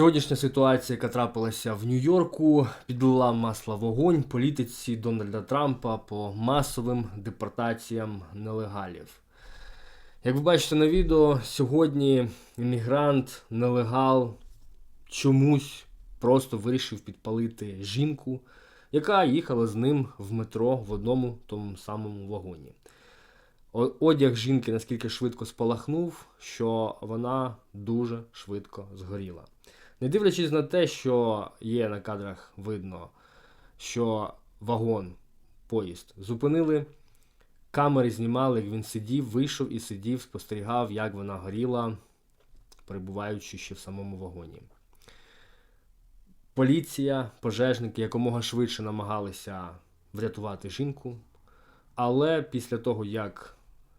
Сьогоднішня ситуація, яка трапилася в Нью-Йорку, підлила масло вогонь політиці Дональда Трампа по масовим депортаціям нелегалів. Як ви бачите на відео, сьогодні іммігрант, нелегал чомусь просто вирішив підпалити жінку, яка їхала з ним в метро в одному тому самому вагоні. Одяг жінки наскільки швидко спалахнув, що вона дуже швидко згоріла. Не дивлячись на те, що є на кадрах видно, що вагон, поїзд зупинили, камери знімали, як він сидів, вийшов і сидів, спостерігав, як вона горіла, перебуваючи ще в самому вагоні. Поліція, пожежники якомога швидше намагалися врятувати жінку, але після того, як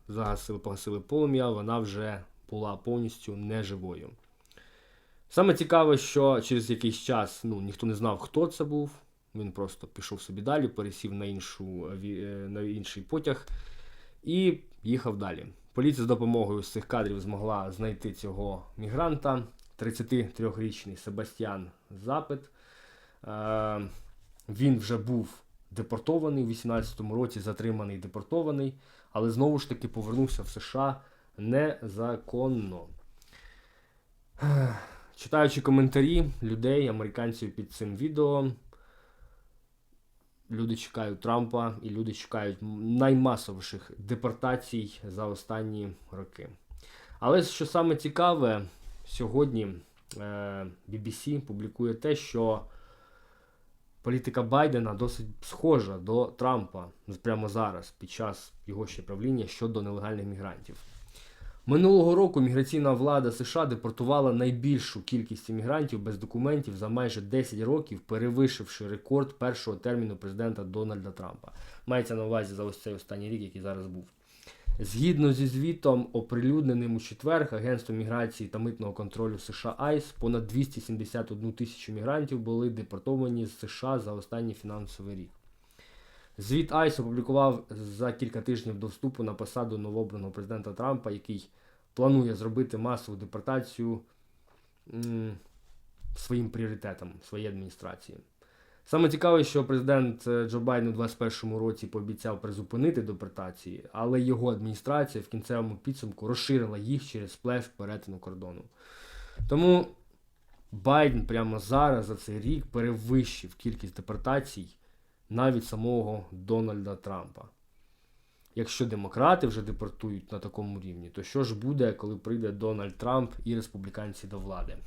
загасили, погасили полум'я, вона вже була повністю неживою. Саме цікаве, що через якийсь час ну, ніхто не знав, хто це був. Він просто пішов собі далі, пересів на, іншу, е, на інший потяг і їхав далі. Поліція з допомогою з цих кадрів змогла знайти цього мігранта. 33-річний Себастьян Запит. Е, він вже був депортований у 18-му році, затриманий депортований, але знову ж таки повернувся в США незаконно. Читаючи коментарі людей, американців під цим відео, люди чекають Трампа і люди чекають наймасовіших депортацій за останні роки. Але що саме цікаве, сьогодні е, BBC публікує те, що політика Байдена досить схожа до Трампа прямо зараз, під час його ще правління щодо нелегальних мігрантів. Минулого року міграційна влада США депортувала найбільшу кількість іммігрантів без документів за майже 10 років, перевищивши рекорд першого терміну президента Дональда Трампа. Мається на увазі за ось цей останній рік, який зараз був. Згідно зі звітом, оприлюдненим у четвер Агентством міграції та митного контролю США АЙС, понад 271 тисячу мігрантів були депортовані з США за останній фінансовий рік. Звіт Айс опублікував за кілька тижнів до вступу на посаду новообраного президента Трампа, який планує зробити масову депортацію своїм пріоритетом своєї адміністрації. Саме цікаве, що президент е, Джо Байден у 2021 році пообіцяв призупинити депортації, але його адміністрація в кінцевому підсумку розширила їх через сплеш перетину кордону. Тому Байден прямо зараз за цей рік перевищив кількість депортацій навіть самого Дональда Трампа. Якщо демократи вже депортують на такому рівні, то що ж буде, коли прийде Дональд Трамп і республіканці до влади?